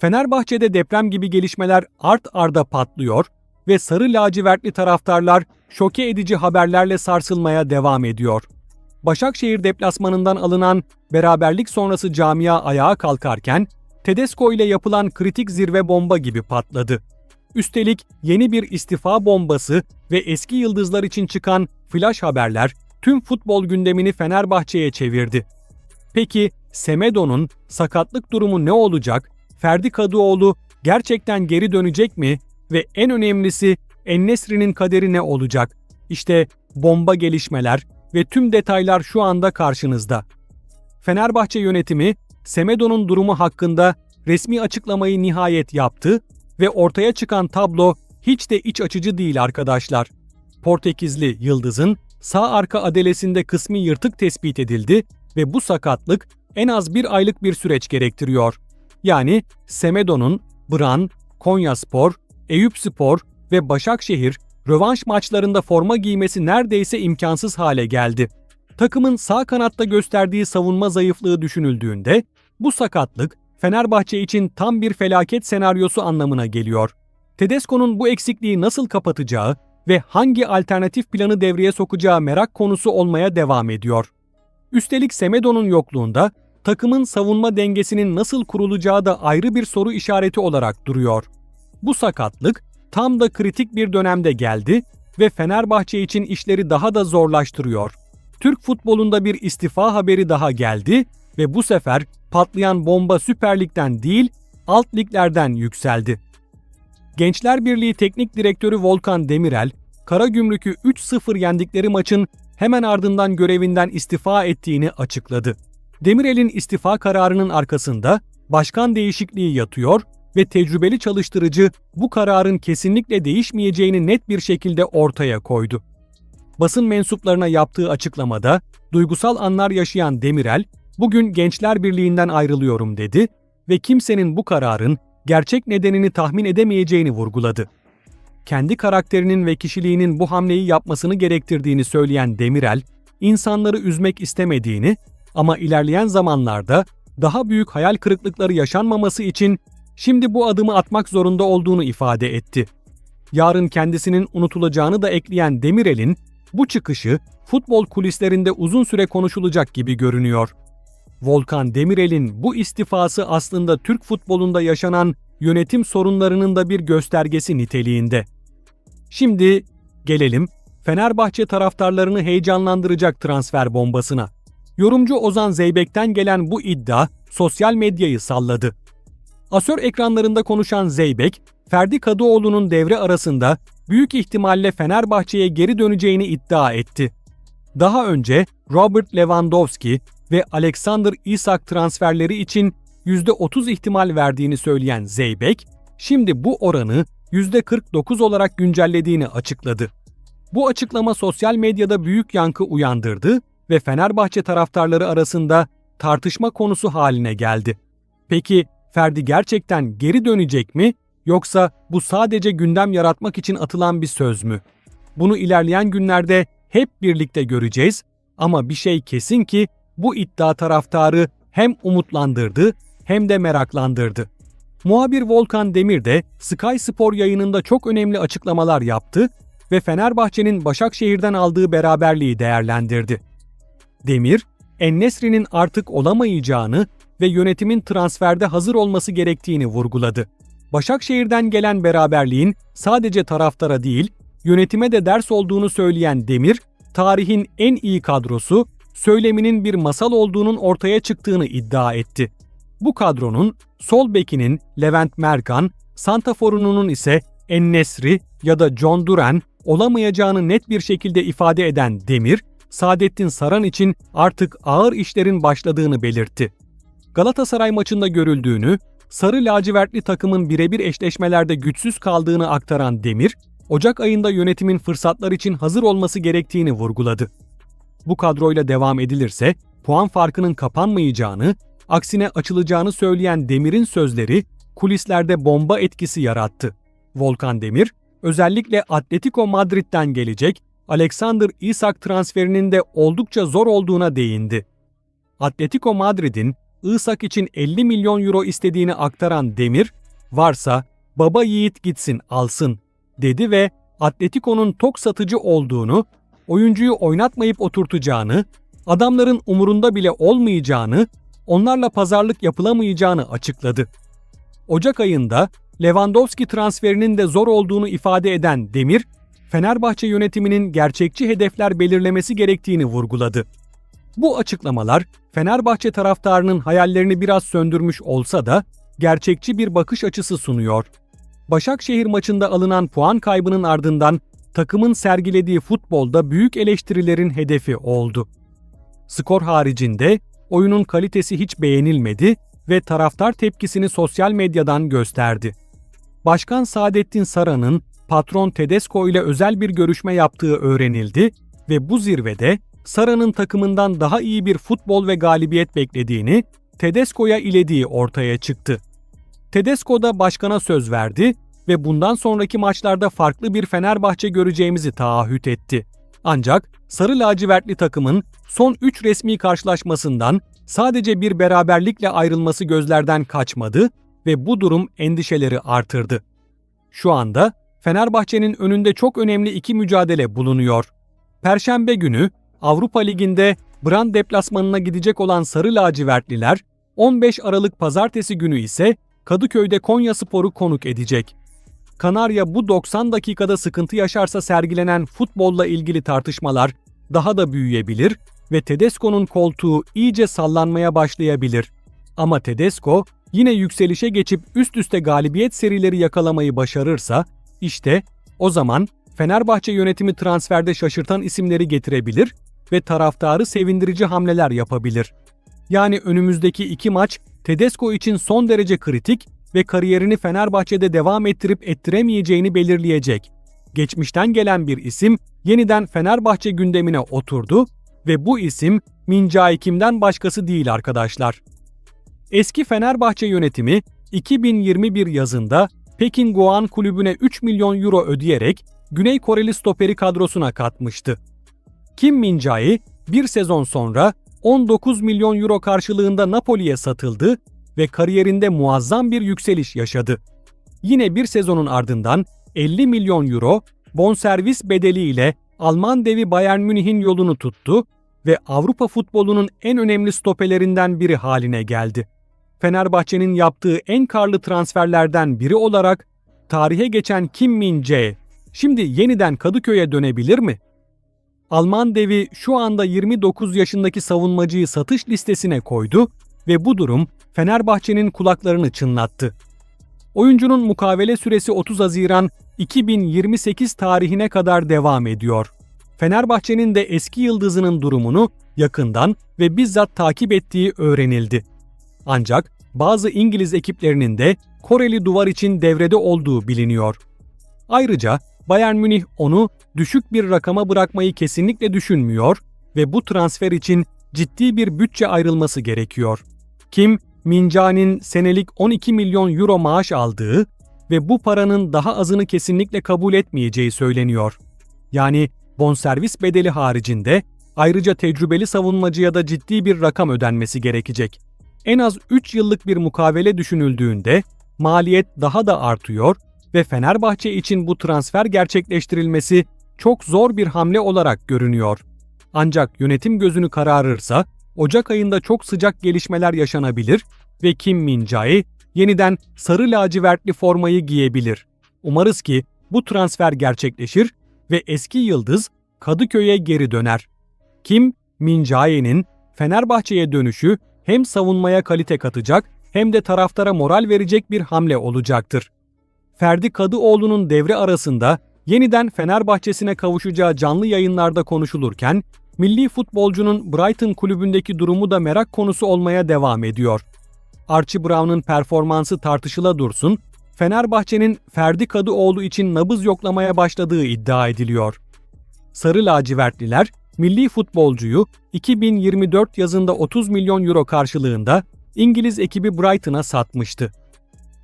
Fenerbahçe'de deprem gibi gelişmeler art arda patlıyor ve sarı lacivertli taraftarlar şoke edici haberlerle sarsılmaya devam ediyor. Başakşehir deplasmanından alınan beraberlik sonrası camia ayağa kalkarken Tedesco ile yapılan kritik zirve bomba gibi patladı. Üstelik yeni bir istifa bombası ve eski yıldızlar için çıkan flash haberler tüm futbol gündemini Fenerbahçe'ye çevirdi. Peki Semedo'nun sakatlık durumu ne olacak? Ferdi Kadıoğlu gerçekten geri dönecek mi? Ve en önemlisi Ennesri'nin kaderi ne olacak? İşte bomba gelişmeler ve tüm detaylar şu anda karşınızda. Fenerbahçe yönetimi Semedo'nun durumu hakkında resmi açıklamayı nihayet yaptı ve ortaya çıkan tablo hiç de iç açıcı değil arkadaşlar. Portekizli Yıldız'ın sağ arka adelesinde kısmi yırtık tespit edildi ve bu sakatlık en az bir aylık bir süreç gerektiriyor. Yani Semedo'nun Bran, Konyaspor, Eyüpspor ve Başakşehir rövanş maçlarında forma giymesi neredeyse imkansız hale geldi. Takımın sağ kanatta gösterdiği savunma zayıflığı düşünüldüğünde bu sakatlık Fenerbahçe için tam bir felaket senaryosu anlamına geliyor. Tedesco'nun bu eksikliği nasıl kapatacağı ve hangi alternatif planı devreye sokacağı merak konusu olmaya devam ediyor. Üstelik Semedo'nun yokluğunda takımın savunma dengesinin nasıl kurulacağı da ayrı bir soru işareti olarak duruyor. Bu sakatlık tam da kritik bir dönemde geldi ve Fenerbahçe için işleri daha da zorlaştırıyor. Türk futbolunda bir istifa haberi daha geldi ve bu sefer patlayan bomba Süper Lig'den değil, alt liglerden yükseldi. Gençler Birliği Teknik Direktörü Volkan Demirel, Karagümrük'ü 3-0 yendikleri maçın hemen ardından görevinden istifa ettiğini açıkladı. Demirel'in istifa kararının arkasında başkan değişikliği yatıyor ve tecrübeli çalıştırıcı bu kararın kesinlikle değişmeyeceğini net bir şekilde ortaya koydu. Basın mensuplarına yaptığı açıklamada duygusal anlar yaşayan Demirel, "Bugün Gençler Birliği'nden ayrılıyorum." dedi ve kimsenin bu kararın gerçek nedenini tahmin edemeyeceğini vurguladı. Kendi karakterinin ve kişiliğinin bu hamleyi yapmasını gerektirdiğini söyleyen Demirel, insanları üzmek istemediğini ama ilerleyen zamanlarda daha büyük hayal kırıklıkları yaşanmaması için şimdi bu adımı atmak zorunda olduğunu ifade etti. Yarın kendisinin unutulacağını da ekleyen Demirel'in bu çıkışı futbol kulislerinde uzun süre konuşulacak gibi görünüyor. Volkan Demirel'in bu istifası aslında Türk futbolunda yaşanan yönetim sorunlarının da bir göstergesi niteliğinde. Şimdi gelelim Fenerbahçe taraftarlarını heyecanlandıracak transfer bombasına. Yorumcu Ozan Zeybek'ten gelen bu iddia sosyal medyayı salladı. Asör ekranlarında konuşan Zeybek, Ferdi Kadıoğlu'nun devre arasında büyük ihtimalle Fenerbahçe'ye geri döneceğini iddia etti. Daha önce Robert Lewandowski ve Alexander Isak transferleri için %30 ihtimal verdiğini söyleyen Zeybek, şimdi bu oranı %49 olarak güncellediğini açıkladı. Bu açıklama sosyal medyada büyük yankı uyandırdı ve Fenerbahçe taraftarları arasında tartışma konusu haline geldi. Peki Ferdi gerçekten geri dönecek mi yoksa bu sadece gündem yaratmak için atılan bir söz mü? Bunu ilerleyen günlerde hep birlikte göreceğiz ama bir şey kesin ki bu iddia taraftarı hem umutlandırdı hem de meraklandırdı. Muhabir Volkan Demir de Sky Spor yayınında çok önemli açıklamalar yaptı ve Fenerbahçe'nin Başakşehir'den aldığı beraberliği değerlendirdi. Demir, Ennesri'nin artık olamayacağını ve yönetimin transferde hazır olması gerektiğini vurguladı. Başakşehir'den gelen beraberliğin sadece taraftara değil, yönetime de ders olduğunu söyleyen Demir, tarihin en iyi kadrosu, söyleminin bir masal olduğunun ortaya çıktığını iddia etti. Bu kadronun sol bekinin Levent Merkan, santaforununun ise Ennesri ya da John Duran olamayacağını net bir şekilde ifade eden Demir, Saadettin Saran için artık ağır işlerin başladığını belirtti. Galatasaray maçında görüldüğünü, sarı lacivertli takımın birebir eşleşmelerde güçsüz kaldığını aktaran Demir, Ocak ayında yönetimin fırsatlar için hazır olması gerektiğini vurguladı. Bu kadroyla devam edilirse puan farkının kapanmayacağını, aksine açılacağını söyleyen Demir'in sözleri kulislerde bomba etkisi yarattı. Volkan Demir, özellikle Atletico Madrid'den gelecek Alexander Isak transferinin de oldukça zor olduğuna değindi. Atletico Madrid'in Isak için 50 milyon euro istediğini aktaran Demir, varsa baba yiğit gitsin alsın dedi ve Atletico'nun tok satıcı olduğunu, oyuncuyu oynatmayıp oturtacağını, adamların umurunda bile olmayacağını, onlarla pazarlık yapılamayacağını açıkladı. Ocak ayında Lewandowski transferinin de zor olduğunu ifade eden Demir, Fenerbahçe yönetiminin gerçekçi hedefler belirlemesi gerektiğini vurguladı. Bu açıklamalar Fenerbahçe taraftarının hayallerini biraz söndürmüş olsa da gerçekçi bir bakış açısı sunuyor. Başakşehir maçında alınan puan kaybının ardından takımın sergilediği futbolda büyük eleştirilerin hedefi oldu. Skor haricinde oyunun kalitesi hiç beğenilmedi ve taraftar tepkisini sosyal medyadan gösterdi. Başkan Saadettin Saran'ın patron Tedesco ile özel bir görüşme yaptığı öğrenildi ve bu zirvede Sara'nın takımından daha iyi bir futbol ve galibiyet beklediğini Tedesco'ya ilediği ortaya çıktı. Tedesco da başkana söz verdi ve bundan sonraki maçlarda farklı bir Fenerbahçe göreceğimizi taahhüt etti. Ancak Sarı lacivertli takımın son 3 resmi karşılaşmasından sadece bir beraberlikle ayrılması gözlerden kaçmadı ve bu durum endişeleri artırdı. Şu anda Fenerbahçe'nin önünde çok önemli iki mücadele bulunuyor. Perşembe günü Avrupa Ligi'nde Brand deplasmanına gidecek olan Sarı lacivertliler 15 Aralık pazartesi günü ise Kadıköy'de Konya Sporu konuk edecek. Kanarya bu 90 dakikada sıkıntı yaşarsa sergilenen futbolla ilgili tartışmalar daha da büyüyebilir ve Tedesco'nun koltuğu iyice sallanmaya başlayabilir. Ama Tedesco yine yükselişe geçip üst üste galibiyet serileri yakalamayı başarırsa işte o zaman Fenerbahçe yönetimi transferde şaşırtan isimleri getirebilir ve taraftarı sevindirici hamleler yapabilir. Yani önümüzdeki iki maç Tedesco için son derece kritik ve kariyerini Fenerbahçe'de devam ettirip ettiremeyeceğini belirleyecek. Geçmişten gelen bir isim yeniden Fenerbahçe gündemine oturdu ve bu isim Mincai Kim'den başkası değil arkadaşlar. Eski Fenerbahçe yönetimi 2021 yazında Pekin Guan kulübüne 3 milyon euro ödeyerek Güney Koreli stoperi kadrosuna katmıştı. Kim Min-jae bir sezon sonra 19 milyon euro karşılığında Napoli'ye satıldı ve kariyerinde muazzam bir yükseliş yaşadı. Yine bir sezonun ardından 50 milyon euro bonservis bedeliyle Alman devi Bayern Münih'in yolunu tuttu ve Avrupa futbolunun en önemli stopelerinden biri haline geldi. Fenerbahçe'nin yaptığı en karlı transferlerden biri olarak tarihe geçen Kim Min-jae şimdi yeniden Kadıköy'e dönebilir mi? Alman devi şu anda 29 yaşındaki savunmacıyı satış listesine koydu ve bu durum Fenerbahçe'nin kulaklarını çınlattı. Oyuncunun mukavele süresi 30 Haziran 2028 tarihine kadar devam ediyor. Fenerbahçe'nin de eski yıldızının durumunu yakından ve bizzat takip ettiği öğrenildi. Ancak bazı İngiliz ekiplerinin de Koreli duvar için devrede olduğu biliniyor. Ayrıca Bayern Münih onu düşük bir rakama bırakmayı kesinlikle düşünmüyor ve bu transfer için ciddi bir bütçe ayrılması gerekiyor. Kim, Minja'nın senelik 12 milyon euro maaş aldığı ve bu paranın daha azını kesinlikle kabul etmeyeceği söyleniyor. Yani bonservis bedeli haricinde ayrıca tecrübeli savunmacıya da ciddi bir rakam ödenmesi gerekecek. En az 3 yıllık bir mukavele düşünüldüğünde maliyet daha da artıyor ve Fenerbahçe için bu transfer gerçekleştirilmesi çok zor bir hamle olarak görünüyor. Ancak yönetim gözünü kararırsa Ocak ayında çok sıcak gelişmeler yaşanabilir ve Kim Min-jae yeniden sarı lacivertli formayı giyebilir. Umarız ki bu transfer gerçekleşir ve eski yıldız Kadıköy'e geri döner. Kim Min-jae'nin Fenerbahçe'ye dönüşü hem savunmaya kalite katacak hem de taraftara moral verecek bir hamle olacaktır. Ferdi Kadıoğlu'nun devre arasında yeniden Fenerbahçe'sine kavuşacağı canlı yayınlarda konuşulurken milli futbolcunun Brighton kulübündeki durumu da merak konusu olmaya devam ediyor. Archie Brown'un performansı tartışıla dursun, Fenerbahçe'nin Ferdi Kadıoğlu için nabız yoklamaya başladığı iddia ediliyor. Sarı lacivertliler milli futbolcuyu 2024 yazında 30 milyon euro karşılığında İngiliz ekibi Brighton'a satmıştı.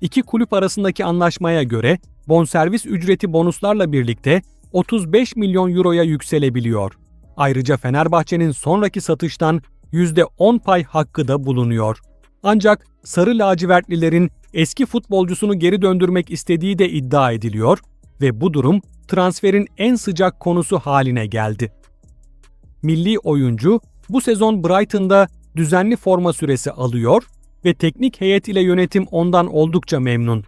İki kulüp arasındaki anlaşmaya göre bonservis ücreti bonuslarla birlikte 35 milyon euroya yükselebiliyor. Ayrıca Fenerbahçe'nin sonraki satıştan %10 pay hakkı da bulunuyor. Ancak sarı lacivertlilerin eski futbolcusunu geri döndürmek istediği de iddia ediliyor ve bu durum transferin en sıcak konusu haline geldi. Milli oyuncu bu sezon Brighton'da düzenli forma süresi alıyor ve teknik heyet ile yönetim ondan oldukça memnun.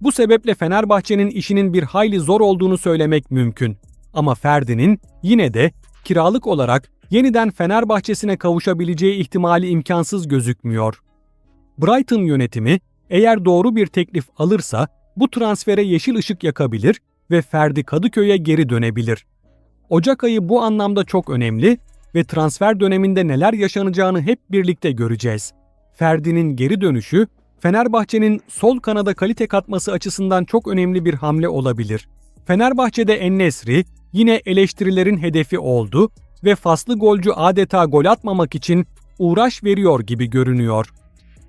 Bu sebeple Fenerbahçe'nin işinin bir hayli zor olduğunu söylemek mümkün. Ama Ferdi'nin yine de kiralık olarak yeniden Fenerbahçe'sine kavuşabileceği ihtimali imkansız gözükmüyor. Brighton yönetimi eğer doğru bir teklif alırsa bu transfere yeşil ışık yakabilir ve Ferdi Kadıköy'e geri dönebilir. Ocak ayı bu anlamda çok önemli ve transfer döneminde neler yaşanacağını hep birlikte göreceğiz. Ferdi'nin geri dönüşü Fenerbahçe'nin sol kanada kalite katması açısından çok önemli bir hamle olabilir. Fenerbahçe'de Ennesri yine eleştirilerin hedefi oldu ve faslı golcü adeta gol atmamak için uğraş veriyor gibi görünüyor.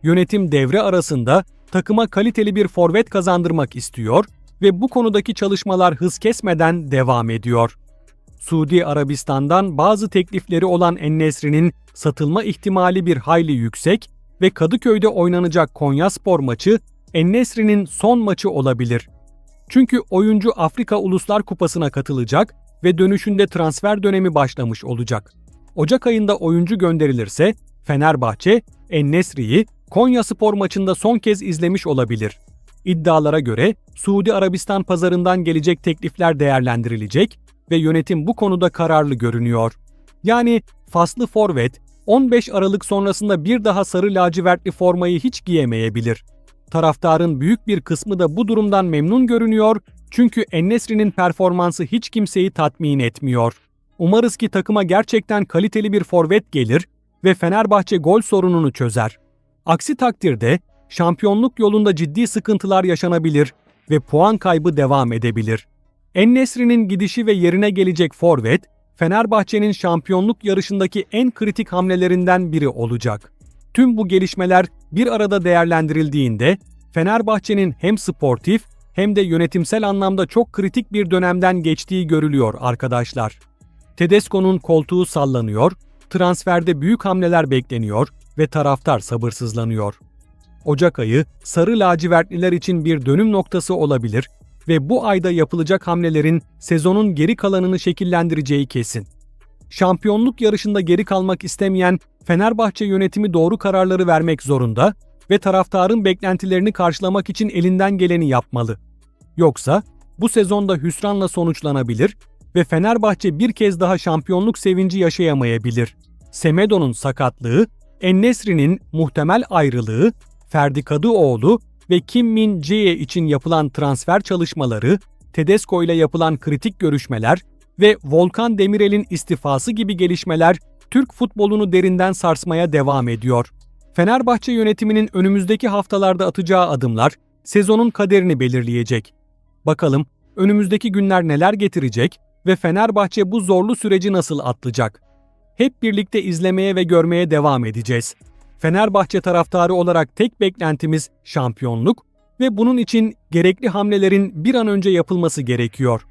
Yönetim devre arasında takıma kaliteli bir forvet kazandırmak istiyor ve bu konudaki çalışmalar hız kesmeden devam ediyor. Suudi Arabistan'dan bazı teklifleri olan Ennesri'nin satılma ihtimali bir hayli yüksek ve Kadıköy'de oynanacak Konyaspor maçı Ennesri'nin son maçı olabilir. Çünkü oyuncu Afrika Uluslar Kupası'na katılacak ve dönüşünde transfer dönemi başlamış olacak. Ocak ayında oyuncu gönderilirse Fenerbahçe Ennesri'yi Konya Spor maçında son kez izlemiş olabilir. İddialara göre Suudi Arabistan pazarından gelecek teklifler değerlendirilecek ve yönetim bu konuda kararlı görünüyor. Yani faslı forvet 15 Aralık sonrasında bir daha sarı lacivertli formayı hiç giyemeyebilir. Taraftarın büyük bir kısmı da bu durumdan memnun görünüyor çünkü Ennesri'nin performansı hiç kimseyi tatmin etmiyor. Umarız ki takıma gerçekten kaliteli bir forvet gelir ve Fenerbahçe gol sorununu çözer. Aksi takdirde şampiyonluk yolunda ciddi sıkıntılar yaşanabilir ve puan kaybı devam edebilir. Ennesri'nin gidişi ve yerine gelecek forvet, Fenerbahçe'nin şampiyonluk yarışındaki en kritik hamlelerinden biri olacak. Tüm bu gelişmeler bir arada değerlendirildiğinde Fenerbahçe'nin hem sportif hem de yönetimsel anlamda çok kritik bir dönemden geçtiği görülüyor arkadaşlar. Tedesco'nun koltuğu sallanıyor, transferde büyük hamleler bekleniyor ve taraftar sabırsızlanıyor. Ocak ayı sarı lacivertliler için bir dönüm noktası olabilir ve bu ayda yapılacak hamlelerin sezonun geri kalanını şekillendireceği kesin. Şampiyonluk yarışında geri kalmak istemeyen Fenerbahçe yönetimi doğru kararları vermek zorunda ve taraftarın beklentilerini karşılamak için elinden geleni yapmalı. Yoksa bu sezonda hüsranla sonuçlanabilir ve Fenerbahçe bir kez daha şampiyonluk sevinci yaşayamayabilir. Semedo'nun sakatlığı, Ennesri'nin muhtemel ayrılığı, Ferdi Kadıoğlu ve Kim Min Jae için yapılan transfer çalışmaları, Tedesco ile yapılan kritik görüşmeler ve Volkan Demirel'in istifası gibi gelişmeler Türk futbolunu derinden sarsmaya devam ediyor. Fenerbahçe yönetiminin önümüzdeki haftalarda atacağı adımlar sezonun kaderini belirleyecek. Bakalım önümüzdeki günler neler getirecek ve Fenerbahçe bu zorlu süreci nasıl atlayacak? Hep birlikte izlemeye ve görmeye devam edeceğiz. Fenerbahçe taraftarı olarak tek beklentimiz şampiyonluk ve bunun için gerekli hamlelerin bir an önce yapılması gerekiyor.